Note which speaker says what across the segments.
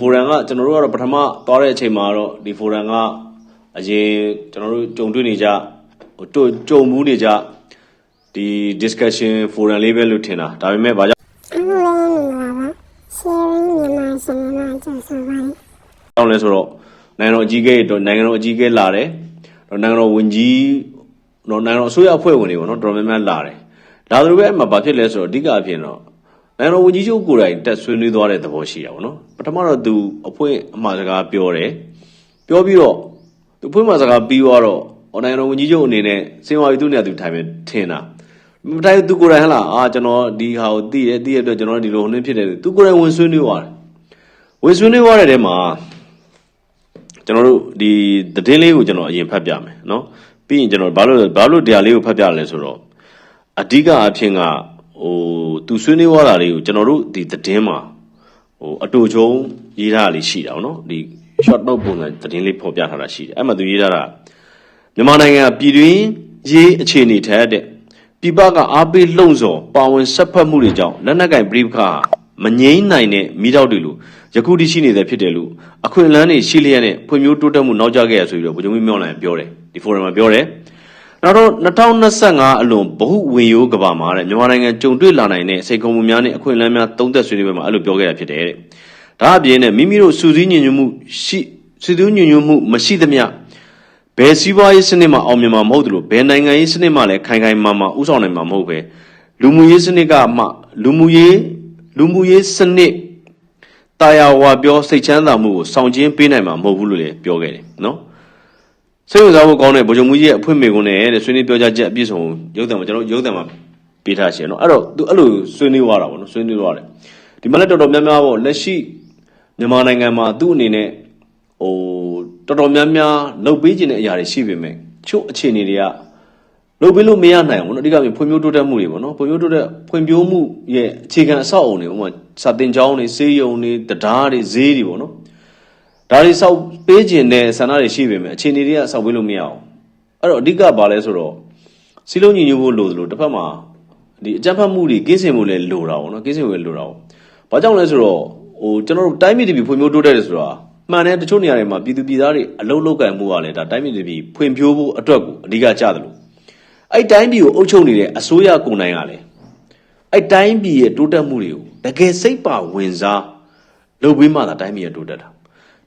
Speaker 1: ဖိုရမ်ကကျွန်တော်တို့ကတော့ပထမသွားတဲ့အချိန်မှာတော့ဒီဖိုရမ်ကအရင်ကျွန်တော်တို့ကြုံတွေ့နေကြဟိုတွေ့ကြုံမှုနေကြဒီ discussion forum လေးပဲလို့ထင်တာဒါပေမဲ့ဘာကြောင့်
Speaker 2: အခုလည်းမင်္ဂလာပါ sharing မြန်မာစင်မြန်မာကျဆိုပါရင်
Speaker 1: ကြောင့်လဲဆိုတော့နိုင်ငံတော်အကြီးအကဲတော့နိုင်ငံတော်အကြီးအကဲလာတယ်တော့နိုင်ငံတော်ဝန်ကြီးတော့နိုင်ငံတော်အစိုးရအဖွဲ့ဝင်တွေပေါ့နော်တော်တော်များများလာတယ်လာတယ်လို့ပဲအမှဘာဖြစ်လဲဆိုတော့အဓိကအဖြစ်တော့ နိုင်ငံတော်ဝန်ကြီးချုပ်ကိုယ်တိုင်တက်ဆွေးနွေးသွားတဲ့သဘောရှိတာပေါ့နော်ပထမတော့သူအဖွင့်အမှားစကားပြောတယ်ပြောပြီးတော့သူအဖွင့်အမှားစကားပြီးတော့နိုင်ငံတော်ဝန်ကြီးချုပ်အနေနဲ့စင်ဝါရီသူနဲ့သူထိုင်ပဲထင်တာမတိုင်းသူကိုယ်တိုင်ဟလာအာကျွန်တော်ဒီဟာကိုသိတယ်သိရတဲ့ကျွန်တော်ဒီလိုဟိုနှင်းဖြစ်တယ်သူကိုယ်တိုင်ဝင်ဆွေးနွေးသွားတယ်ဝင်ဆွေးနွေးသွားတဲ့ထဲမှာကျွန်တော်တို့ဒီသတင်းလေးကိုကျွန်တော်အရင်ဖတ်ပြမယ်နော်ပြီးရင်ကျွန်တော်ဘာလို့ဘာလို့တရားလေးကိုဖတ်ပြလဲဆိုတော့အဓိကအဖြစ်က ဟိုသူဆွေးနွေးသွားတာလေးကိုကျွန်တော်တို့ဒီသတင်းမှာဟိုအတူချုံရေးထားတာလေးရှိတာဗောနော်ဒီ short note ပုံစံသတင်းလေးဖော်ပြထားတာရှိတယ်အဲ့မှာသူရေးထားတာမြန်မာနိုင်ငံကပြည်တွင်းရေးအခြေအနေထက်တဲ့ပြည်ပကအားပေးလှုံ့ဆော်ပါဝင်ဆက်ဖက်မှုတွေကြောင့်လက်နက်ကင်ပြိပခါမငြိမ်းနိုင်တဲ့မိတော့တွေလို့ယခုတိရှိနေတဲ့ဖြစ်တယ်လို့အခွင့်အလမ်းတွေရှိလျက်နဲ့ဖွံ့ဖြိုးတိုးတက်မှုနောက်ကျခဲ့ရဆိုပြီးတော့ဗိုလ်ချုပ်မင်းမြောင်းလိုင်ပြောတယ်ဒီဖိုရမ်မှာပြောတယ် နောက်တော့2025အလွန်ဗဟုဝင်ရိုးကဘာမှာတဲ့မြန်မာနိုင်ငံကြုံတွေ့လာနိုင်တဲ့စိတ်ကုံမှုများနဲ့အခွင့်အလမ်းများသုံးသက်ဆွေးနွေးပွဲမှာအဲ့လိုပြောခဲ့တာဖြစ်တယ်တဲ့ဒါအပြင်နဲ့မိမိတို့စူးစီးညင်ညွတ်မှုရှိစူးစီးညင်ညွတ်မှုမရှိသမျှဘယ်စီးပွားရေးစနစ်မှအောင်မြင်မှာမဟုတ်သလိုဘယ်နိုင်ငံရေးစနစ်မှလည်းခိုင်ခိုင်မာမာဥဆောင်နိုင်မှာမဟုတ်ပဲလူမှုရေးစနစ်ကမှလူမှုရေးလူမှုရေးစနစ်တာယာဝါပြောစိတ်ချမ်းသာမှုကိုဆောင်ကျဉ်ပေးနိုင်မှာမဟုတ်ဘူးလို့လည်းပြောခဲ့တယ်နော် စိတ်ဝင်စားဖို့ကောင်းတဲ့ဗိုလ်ချုပ်မှုကြီးရဲ့အဖွင့်မိကုန်းနဲ့တဲ့ဆွေးနွေးပြောကြားချက်အပြည့်စုံရုပ်သံမှာကျွန်တော်ရုပ်သံမှာပေးထားရှင်နော်အဲ့တော့သူအဲ့လိုဆွေးနွေးသွားတာပေါ့နော်ဆွေးနွေးသွားတယ်ဒီမှာလည်းတော်တော်များများပေါ့လက်ရှိမြန်မာနိုင်ငံမှာသူ့အနေနဲ့ ဟိုတော်တော်များများလှုပ်ပေးခြင်းတဲ့အရာတွေရှိပေမဲ့ချို့အခြေအနေတွေကလှုပ်ပေးလို့မရနိုင်ဘူးเนาะအဓိကပြန်ဖွံ့ဖြိုးတိုးတက်မှုတွေပေါ့နော်ဖွံ့ဖြိုးတိုးတက်ဖွံ့ဖြိုးမှုရဲ့အခြေခံအဆောက်အအုံတွေဥပမာစာတင်ကျောင်းတွေစေးရုံတွေတရားတွေဈေးတွေပေါ့နော် ဒါတွေစောက်ပေးခြင်းတဲ့ဆန္ဒတွေရှိပေမဲ့အခြေအနေတွေကစောက်ပေးလို့မရအောင်အဲ့တော့အဓိကဘာလဲဆိုတော့စီလုံးညီညွတ်ဖို့လိုသလိုတစ်ဖက်မှာဒီအကြမ်းဖက်မှုတွေကင်းစင်မှုလည်းလိုတာပေါ့နော်ကင်းစင်မှုလည်းလိုတာပေါ့ဘာကြောင့်လဲဆိုတော့ဟိုကျွန်တော်တို့တိုင်းပြည်တည်ပြီးဖွံ့ဖြိုးတိုးတက်တယ်ဆိုတာမှန်တယ်တချို့နေရာတွေမှာပြည်သူပြည်သားတွေအလုံးလုံးကန်မှုကလည်းဒါတိုင်းပြည်တည်ပြီးဖွံ့ဖြိုးဖို့အတွက်ကိုအဓိကကြတယ်လို့အဲ့တိုင်းပြည်ကိုအုပ်ချုပ်နေတဲ့အစိုးရကိုယ်တိုင်ကလည်းအဲ့တိုင်းပြည်ရဲ့တိုးတက်မှုတွေကိုတကယ်စိတ်ပါဝင်စားလုပ်ပြီးမှသာတိုင်းပြည်ရဲ့တိုးတက်တာ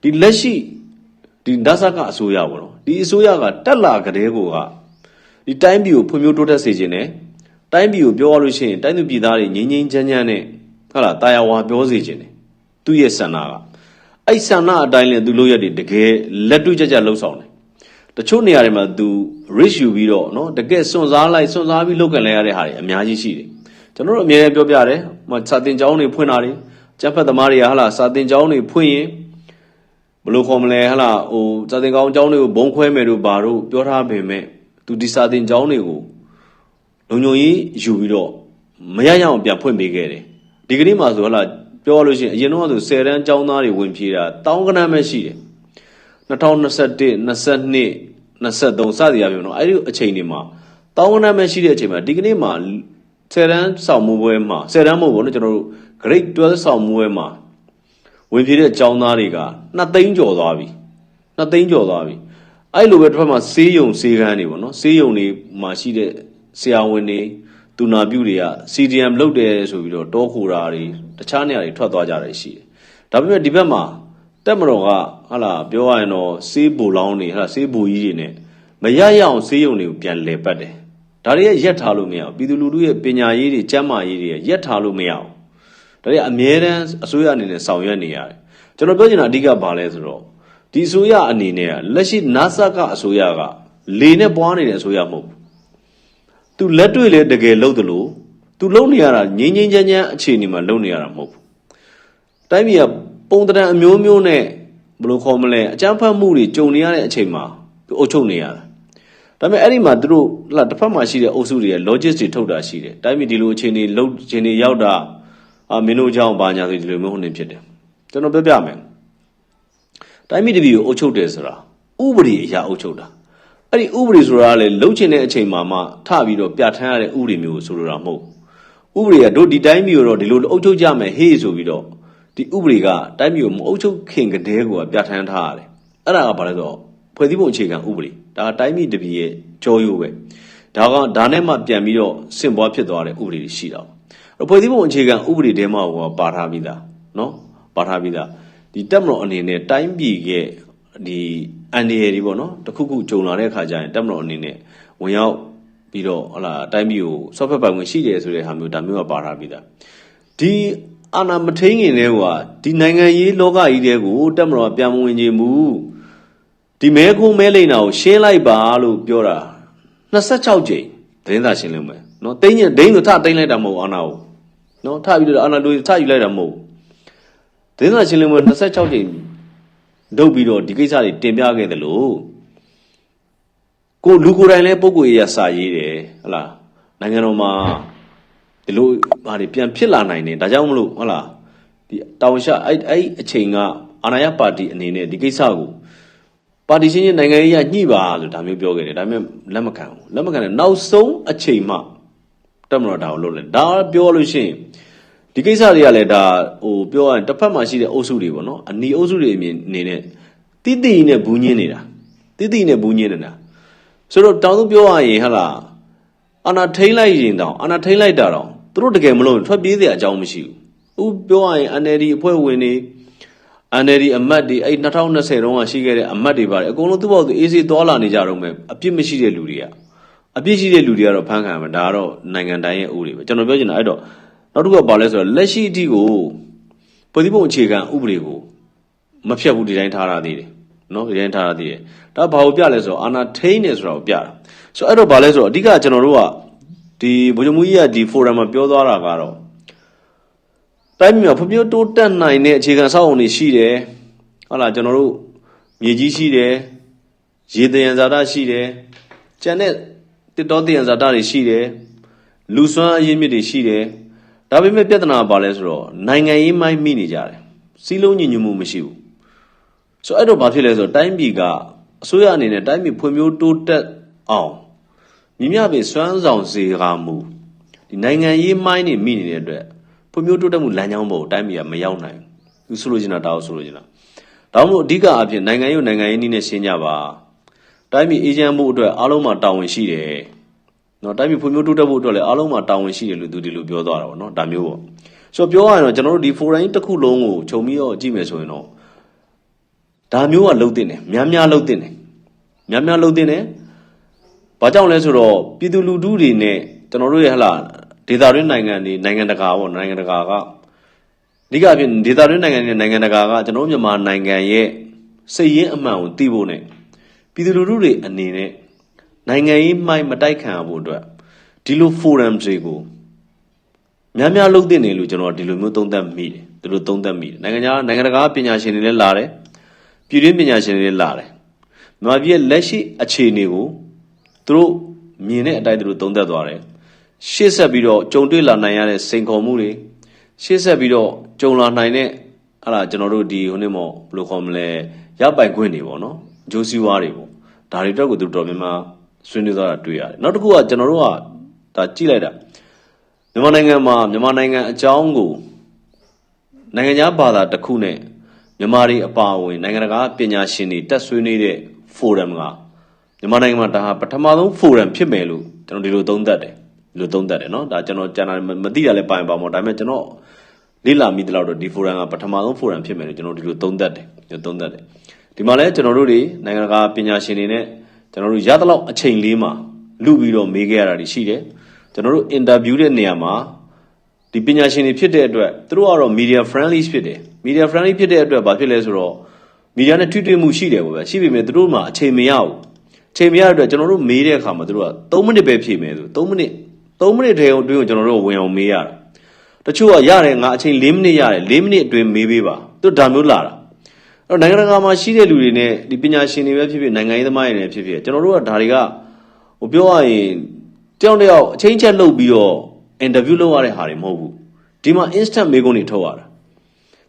Speaker 1: ဒီလက်ရှိဒီဒသကအစိုးရပေါ့နော်ဒီအစိုးရကတက်လာကြတဲ့ကိုကဒီတိုင်းပြည်ကိုဖွံ့ဖြိုးတိုးတက်စေခြင်းနဲ့တိုင်းပြည်ကိုပြောရလို့ရှိရင်တိုင်းသူပြည်သားတွေငြိမ်းငြိမ်းချမ်းချမ်းနဲ့ဟုတ်လားတာယာဝါပြောစေခြင်းနဲ့သူ့ရဲ့ဆန္ဒကအဲ့ဆန္ဒအတိုင်းလည်းသူလို့ရတယ်တကယ်လက်တွေ့ကြကြလှုပ်ဆောင်တယ်တချို့နေရာတွေမှာသူ risk ယူပြီးတော့နော်တကယ်စွန့်စားလိုက်စွန့်စားပြီးလုပ်ကန်လဲရတဲ့ဟာတွေအများကြီးရှိတယ်ကျွန်တော်တို့အမြဲတမ်းပြောပြတယ်ဟိုစာတင်ကျောင်းတွေဖွင့်တာတွေကျန်းဖက်သမားတွေကဟာလားစာတင်ကျောင်းတွေဖွင့်ရင်ဘယ် လိုခေါ်မလဲဟာလားဟိုစာတင်ကောင်းကျောင်းတွေကိုဘုံခွဲမယ်တို့ဘာတို့ပြောထားပေမဲ့သူဒီစာတင်ကျောင်းတွေကိုလုံခြုံရေးယူပြီးတော့မရရအောင်ပြန်ဖွင့်ပေးခဲ့တယ်ဒီကနေ့မှဆိုဟာလားပြောရလို့ရှိရင်အရင်တော့ဆို10တန်းကျောင်းသားတွေဝင်ပြေးတာတောင်းကနန်းပဲရှိတယ်2021 22 23စသည်အပြင်တော့အဲ့ဒီအချိန်တွေမှာတောင်းကနန်းပဲရှိတဲ့အချိန်မှာဒီကနေ့မှာ10တန်းဆောင်မှုပွဲမှာ10တန်းမဟုတ်ဘူးနော်ကျွန်တော်တို့ grade 12ဆောင်မှုပွဲမှာ ဝင်ပြေးတဲ့ကျောင်းသားတွေက2သိန်းကျော်သွားပြီ2သိန်းကျော်သွားပြီအဲ့လိုပဲတစ်ဖက်မှာဆေးရုံဆေးခန်းတွေပေါ့နော်ဆေးရုံတွေမှာရှိတဲ့ဆရာဝန်တွေတူနာပြုတွေက CDM လုပ်တယ်ဆိုပြီးတော့တောခိုတာတွေတခြားနေရာတွေထွက်သွားကြတယ်ရှိတယ်ဒါပေမဲ့ဒီဘက်မှာတက်မတော်ကဟာလာပြောရရင်တော့ဆေးဘူလောင်းတွေဟာလာဆေးဘူကြီးတွေနဲ့မရရအောင်ဆေးရုံတွေကိုပြန်လဲပတ်တယ်ဒါတွေရက်ထားလို့မရဘူးပြည်သူလူထုရဲ့ပညာရေးတွေကျန်းမာရေးတွေရက်ထားလို့မရအောင် ဒါတွေအမြဲတမ်းအစိုးရအနေနဲ့ဆောင်ရွက်နေရတယ်ကျွန်တော်ပြောချင်တာအဓိကဘာလဲဆိုတော့ဒီအစိုးရအနေနဲ့ကလက်ရှိ NASA ကအစိုးရကလေနဲ့ပွားနေတဲ့အစိုးရမဟုတ်ဘူးသူလက်တွေ့လဲတကယ်လုပ်တယ်လို့သူလုပ်နေရတာငင်းငင်းချမ်းချမ်းအခြေအနေမှာလုပ်နေရတာမဟုတ်ဘူးတိုင်းပြည်ကပုံတံအမျိုးမျိုးနဲ့ဘယ်လိုခေါ်မလဲအကြမ်းဖက်မှုတွေကြုံနေရတဲ့အချိန်မှာသူအုပ်ချုပ်နေရတာဒါပေမဲ့အဲ့ဒီမှာသူတို့ဟလာတစ်ဖက်မှာရှိတဲ့အုပ်စုတွေရဲ့ logic တွေထုတ်တာရှိတယ်တိုင်းပြည်ဒီလိုအခြေအနေလုံးအခြေအနေရောက်တာ အာမင်းတို့ကြောင့်ဘာညာဆိုဒီလိုမျိုးဟုတ်နေဖြစ်တယ်ကျွန်တော်ပြောပြမယ်တိုင်းပြည်တစ်ပြည်ကိုအုပ်ချုပ်တယ်ဆိုတာဥပဒေအရာအုပ်ချုပ်တာအဲ့ဒီဥပဒေဆိုတာကလေလှုပ်ချင်တဲ့အချိန်မှာမှထပြီးတော့ပြဋ္ဌာန်းရတဲ့ဥပဒေမျိုးကိုဆိုလိုတာမဟုတ်ဥပဒေကတို့ဒီတိုင်းပြည်ကိုတော့ဒီလိုအုပ်ချုပ်ကြမယ်ဟေးဆိုပြီးတော့ဒီဒီဥပဒေကတိုင်းပြည်ကိုမအုပ်ချုပ်ခင်ကတည်းကပြဋ္ဌာန်းထားရတယ်အဲ့ဒါကဘာလဲဆိုတော့ဖွဲ့စည်းပုံအခြေခံဥပဒေဒါကတိုင်းပြည်တစ်ပြည်ရဲ့ကြောရိုးပဲ ဒါကဒါနဲ့မှပြန်ပြီးတော့ဆင့်ပွားဖြစ်သွားတဲ့ဥပဒေတွေရှိတာပေါ့ဖွဲ့စည်းပုံအခြေခံဥပဒေထဲမှာဟောပါထားပြီးသားနော်ပါထားပြီးသားဒီတက်မတော်အနေနဲ့တိုင်းပြည်ရဲ့ဒီအန်ဒီရတွေပေါ့နော်တခုခုဂျုံလာတဲ့အခါကျရင်တက်မတော်အနေနဲ့ဝင်ရောက်ပြီးတော့ဟလာတိုင်းပြည်ကိုဆော့ဖက်ပိုင်ဝင်ရှိတယ်ဆိုတဲ့ဟာမျိုးဒါမျိုးကပါထားပြီးသားဒီအာနာမထိန်ငင်တဲ့ကွာဒီနိုင်ငံရေးလောကကြီးတဲ့ကိုတက်မတော်ပြန်မဝင်ခြင်းမူဒီမဲခုံးမဲလိန်တာကိုရှင်းလိုက်ပါလို့ပြောတာ 26ကြိမ်သတင်းစာရှင်းလင်းမယ်နော်တင်းညဒိန်းဆိုထတင်းလိုက်တာမဟုတ်အာနာကိုနော်ထပြီးတော့အာနာတို့ထယူလိုက်တာမဟုတ်သတင်းစာရှင်းလင်းပွဲ26ကြိမ်လုပ်ပြီးတော့ဒီကိစ္စတွေတင်ပြခဲ့တယ်လို့ကိုလူကိုယ်တိုင်လည်းပုံကိုယ်ရစာရေးတယ်ဟလားနိုင်ငံတော်မှာဒီလိုဘာတွေပြန်ဖြစ်လာနိုင်တယ်ဒါကြောင့်မလို့ဟုတ်လားဒီတောင်ရှအဲ့အဲ့အချိန်ကအာဏာရပါတီအနေနဲ့ဒီကိစ္စကို ပါတီချင်းချင်းနိုင်ငံရေးရညှိပါလို့ဒါမျိုးပြောခဲ့တယ်ဒါပေမဲ့လက်မခံဘူးလက်မခံတဲ့နောက်ဆုံးအချိန်မှတက်မတော်ဒါကိုလုပ်လဲဒါပြောလို့ရှိရင်ဒီကိစ္စတွေကလည်းဒါဟိုပြောရရင်တစ်ဖက်မှာရှိတဲ့အုပ်စုတွေပေါ့နော်အနီအုပ်စုတွေအမြင်အနေနဲ့တိတိနဲ့ဘူးညင်းနေတာတိတိနဲ့ဘူးညင်းနေတာဆိုတော့တောင်းသူပြောရရင်ဟဟလားအာနာထိမ့်လိုက်ရင်တောင်အာနာထိမ့်လိုက်တာတောင်သူတို့တကယ်မလို့ထွက်ပြေးစရာအကြောင်းမရှိဘူးဥပြောရရင် NLD အဖွဲ့ဝင်တွေ NLD အမတ်တွေအဲ့2020တုန်းကရှိခဲ့တဲ့အမတ်တွေပါတယ်အကုန်လုံးသူ့ဘောက်သူအေးစေးသွားလာနေကြတော့မယ်အပြစ်မရှိတဲ့လူတွေကအပြစ်ရှိတဲ့လူတွေကတော့ဖမ်းခံရမှာဒါကတော့နိုင်ငံတိုင်းရဲ့ဥပဒေပဲကျွန်တော်ပြောချင်တာအဲ့တော့နောက်တစ်ခုကဘာလဲဆိုတော့လက်ရှိအထိကိုပြည်သူ့ဘုံအခြေခံဥပဒေကိုမဖြတ်ဘူးဒီတိုင်းထားရသေးတယ်နော်ဒီတိုင်းထားရသေးတယ်ဒါဘာကိုပြလဲဆိုတော့အာနာထိန်နေဆိုတာကိုပြတာဆိုတော့အဲ့တော့ဘာလဲဆိုတော့အဓိကကျွန်တော်တို့ကဒီဗိုလ်ချုပ်မူကြီးကဒီဖိုရမ်မှာပြောသွားတာကတော့ တိုင်းပြည်မှာဖွံ့ဖြိုးတိုးတက်နိုင်တဲ့အခြေခံအဆောက်အအုံတွေရှိတယ်ဟုတ်လားကျွန်တော်တို့မြေကြီးရှိတယ်ရေတယံဇာတာရှိတယ်ကျန်တဲ့တစ်တော်တယံဇာတာတွေရှိတယ်လူစွမ်းအရင်းမြစ်တွေရှိတယ်ဒါပေမဲ့ပြဿနာကဘာလဲဆိုတော့နိုင်ငံရေးမိုင်းမိနေကြတယ်စီးလုံးညီညွတ်မှုမရှိဘူးဆိုတော့အဲ့တော့ဘာဖြစ်လဲဆိုတော့တိုင်းပြည်ကအစိုးရအနေနဲ့တိုင်းပြည်ဖွံ့ဖြိုးတိုးတက်အောင်မြမြပင်စွမ်းဆောင်စေကာမူဒီနိုင်ငံရေးမိုင်းနေမိနေတဲ့အတွက် ဖွံ့ဖြိုးတိုးတက်မှုလမ်းကြောင်းပေါ်တိုင်းပြည်ကမရောက်နိုင်ဘူးသူဆိုလိုချင်တာဒါကိုဆိုလိုချင်တာဒါမှမဟုတ်အဓိကအဖြစ်နိုင်ငံရေးနိုင်ငံရေးနည်းနဲ့ရှင်းကြပါတိုင်းပြည်အေဂျင့်မှုအတွက်အားလုံးမှာတာဝန်ရှိတယ်နော်တိုင်းပြည်ဖွံ့ဖြိုးတိုးတက်ဖို့အတွက်လည်းအားလုံးမှာတာဝန်ရှိတယ်လို့သူဒီလိုပြောသွားတာပေါ့နော်ဒါမျိုးပေါ့ဆိုတော့ပြောရရင်တော့ကျွန်တော်တို့ဒီ forum တစ်ခုလုံးကိုခြုံပြီးတော့ကြည့်မယ်ဆိုရင်တော့ဒါမျိုးကလုံးတင်တယ်များများလုံးတင်တယ်များများလုံးတင်တယ်ဘာကြောင့်လဲဆိုတော့ပြည်သူလူထုတွေနဲ့ကျွန်တော်တို့ရဲ့ဟလာ ဒေသတွင်းနိုင်ငံတွေနိုင်ငံတကာပေါ့နိုင်ငံတကာကအဓိကအဖြစ်ဒေသတွင်းနိုင်ငံတွေနိုင်ငံတကာကကျွန်တော်တို့မြန်မာနိုင်ငံရဲ့စိတ်ရင်းအမှန်ကိုသိဖို့နဲ့ပြည်သူလူထုတွေအနေနဲ့နိုင်ငံရေးမှိုင်းမတိုက်ခံရဖို့အတွက်ဒီလို forum တွေကိုများများလုပ်တဲ့နေလို့ကျွန်တော်ဒီလိုမျိုးသုံးသပ်မိတယ်ဒီလိုသုံးသပ်မိတယ်နိုင်ငံခြားနိုင်ငံတကာပညာရှင်တွေလည်းလာတယ်ပြည်တွင်းပညာရှင်တွေလည်းလာတယ်မြန်မာပြည်ရဲ့လက်ရှိအခြေအနေကိုသူတို့မြင်တဲ့အတိုင်းသူတို့သုံးသပ်သွားတယ် ရှေ့ဆက်ပြီးတော့ကြုံတွေ့လာနိုင်ရတဲ့စိန်ခေါ်မှုတွေရှေ့ဆက်ပြီးတော့ကြုံလာနိုင်တဲ့အဲ့ဒါကျွန်တော်တို့ဒီဟိုနေ့မော်ဘယ်လိုခေါ်မလဲရပိုင်ခွင့်တွေပေါ့နော်အကျိုးစီးပွားတွေပေါ့ဒါတွေတော့ကိုသူတော်များများဆွေးနွေးသွားတာတွေ့ရတယ်နောက်တစ်ခုကကျွန်တော်တို့ကဒါကြည့်လိုက်တာမြန်မာနိုင်ငံမှာမြန်မာနိုင်ငံအကြောင်းကိုနိုင်ငံခြားဘာသာတစ်ခုနဲ့မြန်မာတွေအပါအဝင်နိုင်ငံတကာပညာရှင်တွေတက်ဆွေးနွေးတဲ့ forum ကမြန်မာနိုင်ငံမှာဒါဟာပထမဆုံး forum ဖြစ်မယ်လို့ကျွန်တော်ဒီလိုသုံးသပ်တယ်ဒီ လို့သုံးသပ်တယ်နော်ဒါကျွန်တော်ကျန်တာမသိတာလည်းပါရင်ပါမောဒါပေမဲ့ကျွန်တော်လေ့လာမိတဲ့လောက်တော့ဒီ forum ကပထမဆုံး forum ဖြစ်မယ်လို့ကျွန်တော်ဒီလိုသုံးသပ်တယ်ကျွန်တော်သုံးသပ်တယ်ဒီမှာလည်းကျွန်တော်တို့တွေနိုင်ငံတကာပညာရှင်တွေနဲ့ကျွန်တော်တို့ရသလောက်အချိန်လေးမှာလူပြီးတော့မေးခဲ့ရတာတွေရှိတယ်ကျွန်တော်တို့ interview တဲ့နေရာမှာဒီပညာရှင်တွေဖြစ်တဲ့အတွက်သူတို့ကတော့ media friendly ဖြစ်တယ် media friendly ဖြစ်တဲ့အတွက်ဘာဖြစ်လဲဆိုတော့ media နဲ့ထိတွေ့မှုရှိတယ်ပေါ့ဗျာရှိပေမဲ့သူတို့မှအချိန်မရဘူးအချိန်မရတဲ့အတွက်ကျွန်တော်တို့မေးတဲ့အခါမှာသူတို့က3မိနစ်ပဲဖြေမယ်ဆို3မိနစ် 3မိနစ်တည်းအတွင်းကိုကျွန်တော်တို့ဝင်အောင်မေးရတာတချို့ကရတယ်ငါအချိန်4မိနစ်ရတယ်4မိနစ်အတွင်းမေးပေးပါသူတို့ဒါမျိုးလာတာအဲ့တော့နိုင်ငံတကာမှာရှိတဲ့လူတွေနဲ့ဒီပညာရှင်တွေပဲဖြစ်ဖြစ်နိုင်ငံရေးသမားတွေနဲ့ဖြစ်ဖြစ်ကျွန်တော်တို့ကဒါတွေကဟိုပြောရရင်တယောက်တယောက်အချင်းချက်လုပ်ပြီးတော့ interview လုပ်ရတဲ့ဟာတွေမဟုတ်ဘူးဒီမှာ instant မေးခွန်းတွေထုတ်ရတာ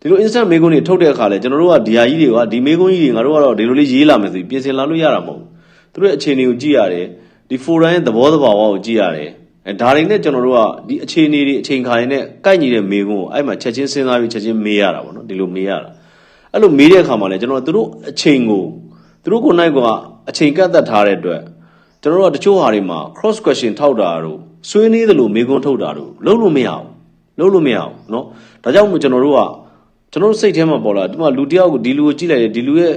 Speaker 1: ဒီလို instant မေးခွန်းတွေထုတ်တဲ့အခါလဲကျွန်တော်တို့ကဒီဟာကြီးတွေကဒီမေးခွန်းကြီးတွေငါတို့ကတော့ဒီလိုလေးရေးလာမယ်ဆိုပြီးပြင်ဆင်လာလို့ရတာမဟုတ်ဘူးသူတို့ရဲ့အခြေအနေကိုကြည့်ရတယ်ဒီ forum ရဲ့သဘောတဘာဝကိုကြည့်ရတယ် အဲဒါတွေနဲ့ကျွန်တော်တို့ကဒီအခြေအနေတွေအချိန်ခါတွေနဲ့ကိုက်ညီတဲ့မေးခွန်းကိုအဲ့မှာချက်ချင်းစဉ်းစားပြီးချက်ချင်းမေးရတာပေါ့နော်ဒီလိုမေးရတာအဲ့လိုမေးတဲ့အခါမှာလည်းကျွန်တော်တို့အချိန်ကိုသူတို့ကိုယ်နိုင်ကအချိန်ကန့်သက်ထားတဲ့အတွက်ကျွန်တော်တို့ကတချို့ဟာတွေမှာ cross question ထောက်တာတို့ဆွေးနွေးသလိုမေးခွန်းထုတ်တာတို့လုံးလို့မရအောင်လုံးလို့မရအောင်เนาะဒါကြောင့်မို့ကျွန်တော်တို့ကကျွန်တော်တို့စိတ်ထဲမှာပေါ်လာဒီမှာလူတစ်ယောက်ကိုဒီလူကိုကြည့်လိုက်တယ်ဒီလူရဲ့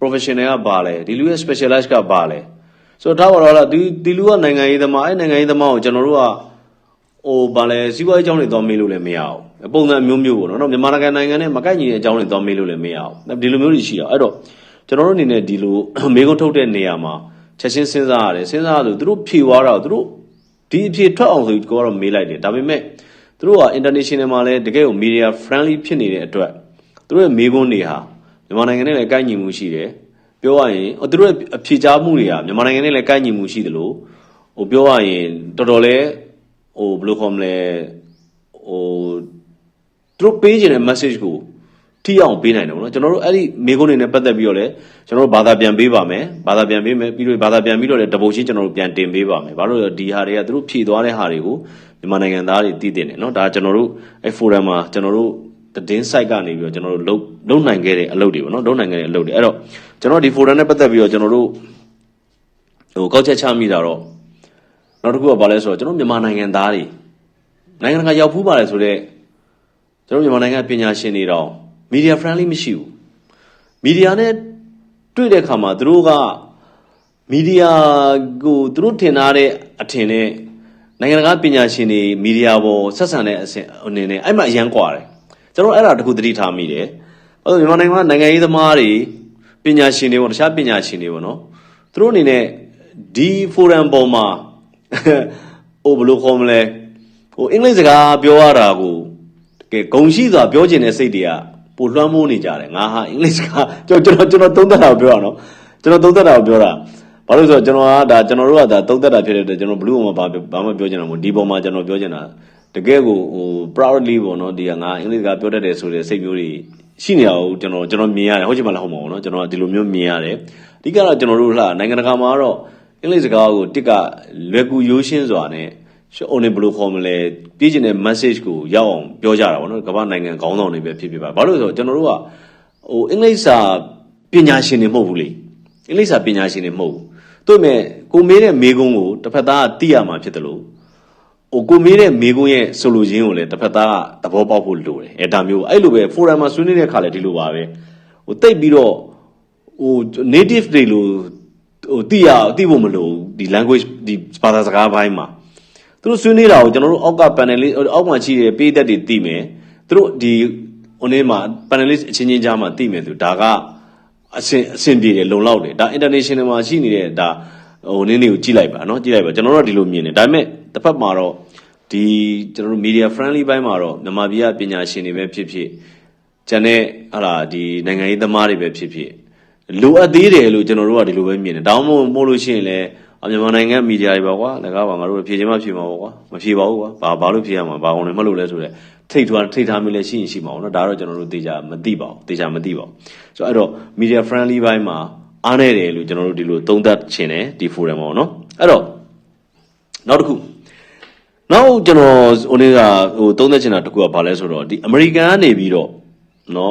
Speaker 1: professional ကဘာလဲဒီလူရဲ့ specialize ကဘာလဲ ဆိုတော့ထားပါတော့လားဒီဒီလူကနိုင်ငံရေးသမားအဲ့နိုင်ငံရေးသမားကိုကျွန်တော်တို့ကဟိုဘာလဲစီးပွားရေးအကြောင်းတွေသွားမေးလို့လည်းမရအောင်ပုံစံမျိုးမျိုးပေါ့နော်နော်မြန်မာနိုင်ငံနိုင်ငံနဲ့မကိုက်ညီတဲ့အကြောင်းတွေသွားမေးလို့လည်းမရအောင်ဒီလိုမျိုးတွေရှိတာအဲ့တော့ကျွန်တော်တို့အနေနဲ့ဒီလိုမေးခွန်းထုတ်တဲ့နေရာမှာချက်ချင်းစဉ်းစားရတယ်စဉ်းစားရလို့သူတို့ဖြေသွားတာကိုသူတို့ဒီအဖြေထွက်အောင်ဆိုပြီးကိုကတော့မေးလိုက်တယ်ဒါပေမဲ့သူတို့က international မှာလည်းတကယ်ကို media friendly ဖြစ်နေတဲ့အတွက်သူတို့ရဲ့မေးခွန်းတွေဟာမြန်မာနိုင်ငံနဲ့လည်းကိုက်ညီမှုရှိတယ် ပြောရရင်သူတို့ရဲ့အဖြေကြားမှုတွေကမြန်မာနိုင်ငံနဲ့လည်းကိုက်ညီမှုရှိတယ်လို့ဟိုပြောရရင်တော်တော်လေးဟိုဘယ်လိုခေါ်မလဲဟိုသူတို့ပေးခြင်းတဲ့ message ကိုထိအောင်ပေးနိုင်တယ်ပေါ့နော်ကျွန်တော်တို့အဲ့ဒီမေခွန်းတွေနဲ့ပတ်သက်ပြီးတော့လည်းကျွန်တော်တို့ဘာသာပြန်ပေးပါမယ်ဘာသာပြန်ပေးမယ်ပြီးတော့ဘာသာပြန်ပြီးတော့လည်းတပုတ်ချင်းကျွန်တော်တို့ပြန်တင်ပေးပါမယ်ဘာလို့လဲဒီဟာတွေကသူတို့ဖြည့်သွားတဲ့ဟာတွေကိုမြန်မာနိုင်ငံသားတွေသိတင်တယ်နော်ဒါကျွန်တော်တို့အဲ့ forum မှာကျွန်တော်တို့ သတင်း site ကနေပြီးတော့ကျွန်တော်တို့လုပ်လုပ်နိုင်ခဲ့တဲ့အလုပ်တွေပေါ့နော်လုပ်နိုင်ခဲ့တဲ့အလုပ်တွေအဲ့တော့ကျွန်တော်ဒီ folder နဲ့ပတ်သက်ပြီးတော့ကျွန်တော်တို့ဟိုကောက်ချက်ချမိတာတော့နောက်တစ်ခုကဘာလဲဆိုတော့ကျွန်တော်မြန်မာနိုင်ငံသားတွေနိုင်ငံတကာရောက်ဖူးပါတယ်ဆိုတော့ကျွန်တော်မြန်မာနိုင်ငံပညာရှင်တွေတော့ media friendly မရှိဘူး media နဲ့တွေ့တဲ့အခါမှာသူတို့က media ကိုသူတို့ထင်ထားတဲ့အထင်နဲ့နိုင်ငံတကာပညာရှင်တွေ media ပေါ်ဆက်ဆံတဲ့အဆင့်အနေနဲ့အဲ့မှာအရန်ကွာတယ် ကျွန်တော်အဲ့ဒါတခုသတိထားမိတယ်အဲ့တော့မြန်မာနိုင်ငံမှာနိုင်ငံရေးသမားတွေပညာရှင်တွေပေါ့တခြားပညာရှင်တွေပေါ့နော်သူတို့အနေနဲ့ဒီ forum ပေါ်မှာဟိုဘယ်လိုခေါ်မလဲဟိုအင်္ဂလိပ်စကားပြောရတာကိုတကယ်ဂုံရှိစွာပြောချင်တဲ့စိတ်တွေကပိုလွှမ်းမိုးနေကြတယ်ငါဟာအင်္ဂလိပ်စကားကျွန်တော်ကျွန်တော်သုံးသပ်တာကိုပြောရအောင်ကျွန်တော်သုံးသပ်တာကိုပြောတာဘာလို့လဲဆိုတော့ကျွန်တော်ကဒါကျွန်တော်တို့ကဒါသုံးသပ်တာဖြစ်တဲ့အတွက်ကျွန်တော်ဘလူးပေါ်မှာဘာဘာမှပြောချင်တာမဟုတ်ဒီပေါ်မှာကျွန်တော်ပြောချင်တာ တကယ်ကိုဟို proudly ပေါ့နော်ဒီကငါအင်္ဂလိပ်စကားပြောတတ်တယ်ဆိုတဲ့စိတ်မျိုးတွေရှိနေတာကိုကျွန်တော်ကျွန်တော်မြင်ရတယ်ဟုတ်ချင်မှလည်းဟုတ်မှာပေါ့နော်ကျွန်တော်ဒီလိုမျိုးမြင်ရတယ်အဓိကတော့ကျွန်တော်တို့လှနိုင်ငံတကာမှာတော့အင်္ဂလိပ်စကားကိုတစ်ကလွယ်ကူရိုးရှင်းစွာနဲ့ရှုံးနေဘယ်လိုခေါ်မလဲပြည့်ကျင်တဲ့ message ကိုရောက်အောင်ပြောကြတာပေါ့နော်ကမ္ဘာနိုင်ငံခေါင်းဆောင်တွေပဲဖြစ်ဖြစ်ပါဘာလို့လဲဆိုတော့ကျွန်တော်တို့ကဟိုအင်္ဂလိပ်စာပညာရှင်တွေမဟုတ်ဘူးလေအင်္ဂလိပ်စာပညာရှင်တွေမဟုတ်ဘူးတို့မဲ့ကိုမေးတဲ့မေးခွန်းကိုတစ်ဖက်သားကသိရမှာဖြစ်တယ်လို့ ဟိုကိုမေးတဲ့မေးခွန်းရဲ့ဆိုလိုခြင်းကိုလည်းတစ်ဖက်သားကသဘောပေါက်ဖို့လိုတယ်အဲဒါမျိုးအဲ့လိုပဲ forum မှာဆွေးနွေးတဲ့ခါလည်းဒီလိုပါပဲဟိုတိတ်ပြီးတော့ဟို native တွေလို့ဟိုသိရသိဖို့မလိုဘူးဒီ language ဒီဘာသာစကားဘိုင်းမှာသူတို့ဆွေးနွေးတာကိုကျွန်တော်တို့အောက်က panelist အောက်မှာရှိတဲ့ပေးသက်တွေသိမယ်သူတို့ဒီဟိုနေ့မှာ panelist အချင်းချင်းကြားမှာသိမယ်သူဒါကအဆင်အဆင်ပြေတယ်လုံလောက်တယ်ဒါ international မှာရှိနေတဲ့ဒါဟိုနင်းတွေကိုကြည့်လိုက်ပါเนาะကြည့်လိုက်ပါကျွန်တော်တို့ကဒီလိုမြင်တယ်ဒါပေမဲ့ တစ်ဖက်မှာတော့ဒီကျွန်တော်တို့ media friendly ဘိုင်းမှာတော့မြန်မာပြည်ကပညာရှင်တွေပဲဖြစ်ဖြစ်ကျန်တဲ့ဟာလာဒီနိုင်ငံရေးသမားတွေပဲဖြစ်ဖြစ်လိုအပ်သေးတယ်လို့ကျွန်တော်တို့ကဒီလိုပဲမြင်တယ်ဒါမှမဟုတ်မို့လို့ရှိရင်လည်းအမြန်မာနိုင်ငံမီဒီယာတွေပါကွာလည်းကားပါငါတို့ဖြေချင်မှဖြေမှာပေါ့ကွာမဖြေပါဘူးကွာဘာဘာလို့ဖြေရမှာဘာအောင်လဲမလို့လဲဆိုတော့ထိတ်ထွားထိတ်ထားမိလဲရှိရင်ရှိမှာပေါ့နော်ဒါတော့ကျွန်တော်တို့သေချာမသိပါဘူးသေချာမသိပါဘူးဆိုတော့အဲ့တော့ media friendly ဘိုင်းမှာအားနေတယ်လို့ကျွန်တော်တို့ဒီလိုသုံးသပ်ချင်တယ်ဒီ forum မှာပေါ့နော်အဲ့တော့နောက်တစ်ခု နောက်ကျွန်တော်ဟိုနေ့ကဟိုသုံးသပ်ချင်တာတစ်ခုကဘာလဲဆိုတော့ဒီ American ကနေပြီးတော့နော်